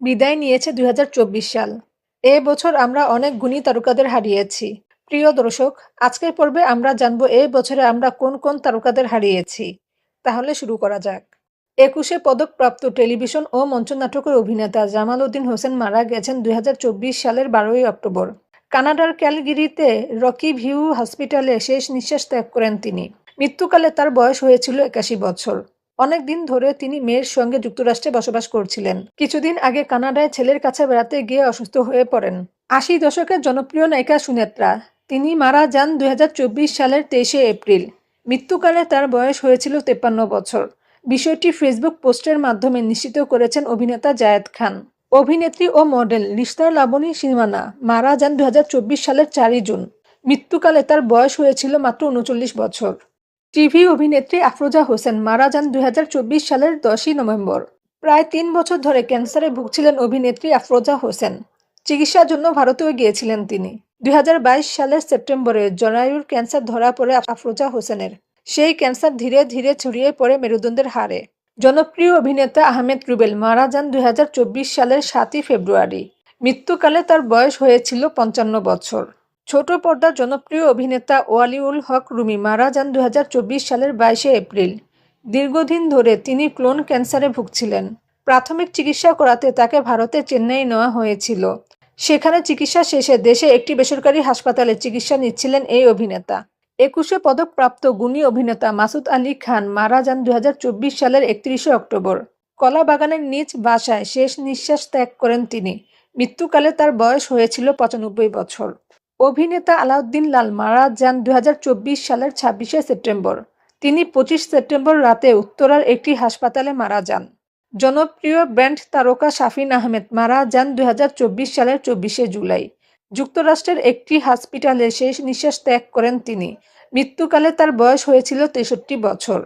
বিদায় নিয়েছে দুই হাজার চব্বিশ সাল। এ বছর আমরা অনেক গুণী তারকাদের হারিয়েছি। প্রিয় দর্শক, আজকের পর্বে আমরা জানব এ বছরে আমরা কোন কোন তারকাদের হারিয়েছি। তাহলে শুরু করা যাক। একুশে পদকপ্রাপ্ত টেলিভিশন ও মঞ্চনাটকের অভিনেতা জামাল উদ্দিন হোসেন মারা গেছেন দুই হাজার চব্বিশ সালের বারোই অক্টোবর। কানাডার ক্যালগিরিতে রকি ভিউ হসপিটালে শেষ নিঃশ্বাস ত্যাগ করেন তিনি। মৃত্যুকালে তার বয়স হয়েছিল একাশি বছর। অনেক দিন ধরে তিনি মেয়ের সঙ্গে যুক্তরাষ্ট্রে বসবাস করছিলেন। কিছুদিন আগে কানাডায় ছেলের কাছে বেড়াতে গিয়ে অসুস্থ হয়ে পড়েন। আশি দশকের জনপ্রিয় নায়িকা সুনেত্রা, তিনি মারা যান দুই হাজার চব্বিশ সালের তেইশে এপ্রিল। মৃত্যুকালে তার বয়স হয়েছিল তেপ্পান্ন বছর। বিষয়টি ফেসবুক পোস্টের মাধ্যমে নিশ্চিত করেছেন অভিনেতা জায়েদ খান। অভিনেত্রী ও মডেল রিস্তার লাবণী সীমানা মারা যান দু হাজার চব্বিশ সালের চারই জুন। মৃত্যুকালে তার বয়স হয়েছিল মাত্র উনচল্লিশ বছর। টিভি অভিনেত্রী আফরোজা হোসেন মারা যান দুই হাজার চব্বিশ সালের দশই নভেম্বর। প্রায় তিন বছর ধরে ক্যান্সারে ভুগছিলেন অভিনেত্রী আফরোজা হোসেন। চিকিৎসার জন্য ভারতেও গিয়েছিলেন তিনি। দুই হাজার বাইশ সালের সেপ্টেম্বরে জরায়ুর ক্যান্সার ধরা পড়ে আফরোজা হোসেনের। সেই ক্যান্সার ধীরে ধীরে ছড়িয়ে পড়ে মেরুদণ্ডের হারে। জনপ্রিয় অভিনেতা আহমেদ রুবেল মারা যান দুই হাজার চব্বিশ সালের সাতই ফেব্রুয়ারি। মৃত্যুকালে তার বয়স হয়েছিল পঞ্চান্ন বছর। ছোট পর্দার জনপ্রিয় অভিনেতা ওয়ালিউল হক রুমি মারা যান দুই হাজার চব্বিশ সালের বাইশে এপ্রিল। দীর্ঘদিন ধরে তিনি ক্লোন ক্যান্সারে ভুগছিলেন। প্রাথমিক চিকিৎসা করাতে তাকে ভারতে চেন্নাই নেওয়া হয়েছিল। সেখানে চিকিৎসা শেষে দেশে একটি বেসরকারি হাসপাতালে চিকিৎসা নিচ্ছিলেন এই অভিনেতা। একুশে পদকপ্রাপ্ত গুণী অভিনেতা মাসুদ আলী খান মারা যান দুই হাজার চব্বিশ সালের একত্রিশে অক্টোবর। কলাবাগানের নিজ বাসায় শেষ নিঃশ্বাস ত্যাগ করেন তিনি। মৃত্যুকালে তার বয়স হয়েছিল পঁচানব্বই বছর। অভিনেতা আলাউদ্দিন লাল মারা যান দু হাজার চব্বিশ সালের ছাব্বিশে সেপ্টেম্বর। তিনি পঁচিশ সেপ্টেম্বর রাতে উত্তরার একটি হাসপাতালে মারা যান। জনপ্রিয় ব্যান্ড তারকা শাফিন আহমেদ মারা যান দুই হাজার চব্বিশ সালের চব্বিশে জুলাই। যুক্তরাষ্ট্রের একটি হসপিটালে শেষ নিঃশ্বাস ত্যাগ করেন তিনি। মৃত্যুকালে তার বয়স হয়েছিল তেষট্টি বছর।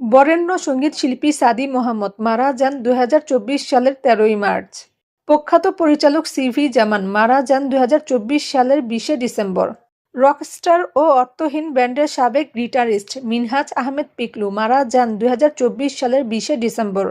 বরেণ্য সংগীত শিল্পী সাদি মোহাম্মদ মারা যান দু হাজার চব্বিশ সালের তেরোই মার্চ। প্রখ্যাত পরিচালক সিভি জামান, মারা যান দুই হাজার চব্বিশ সালের বিশে ডিসেম্বর। রকস্টার ও অর্থহীন ব্যান্ডের সাবেক গিটারিস্ট মিনহাজ আহমেদ পিকলু মারা যান দুই হাজার চব্বিশ সালের বিশে ডিসেম্বর।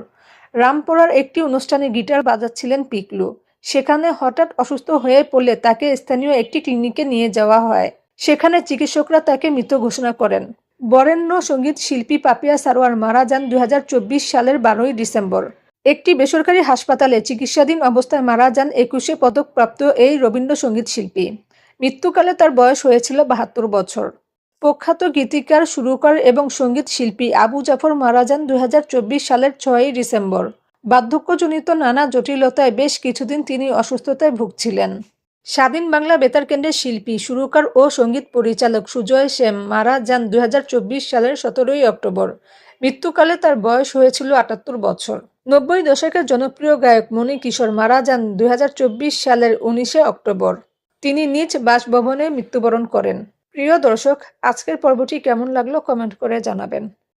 রামপুরার একটি অনুষ্ঠানে গিটার বাজাচ্ছিলেন পিকলু। সেখানে হঠাৎ অসুস্থ হয়ে পড়লে তাকে স্থানীয় একটি ক্লিনিকে নিয়ে যাওয়া হয়। সেখানে চিকিৎসকরা তাকে মৃত ঘোষণা করেন। বরেণ্য সংগীত শিল্পী পাপিয়া সারোয়ার মারা যান দুই হাজার চব্বিশ সালের বারোই ডিসেম্বর। একটি বেসরকারি হাসপাতালে চিকিৎসাধীন অবস্থায় মারা যান একুশে পদকপ্রাপ্ত এই রবীন্দ্রসঙ্গীত শিল্পী। মৃত্যুকালে তার বয়স হয়েছিল বাহাত্তর বছর। প্রখ্যাত গীতিকার, সুরকার এবং সংগীত শিল্পী আবু জাফর মারা যান দু হাজার চব্বিশ সালের ছয়ই ডিসেম্বর। বার্ধক্যজনিত নানা জটিলতায় বেশ কিছুদিন তিনি অসুস্থতায় ভুগছিলেন। স্বাধীন বাংলা বেতার কেন্দ্রের শিল্পী, সুরকার ও সংগীত পরিচালক সুজয় সেম মারা যান দুই হাজার চব্বিশ সালের সতেরোই অক্টোবর। মৃত্যুকালে তার বয়স হয়েছিল আটাত্তর বছর। নব্বই দশকের জনপ্রিয় গায়ক মণি কিশোর মারা যান দুই হাজার চব্বিশ সালের উনিশে অক্টোবর। তিনি নিজ বাসভবনে মৃত্যুবরণ করেন। প্রিয় দর্শক, আজকের পর্বটি কেমন লাগল কমেন্ট করে জানাবেন।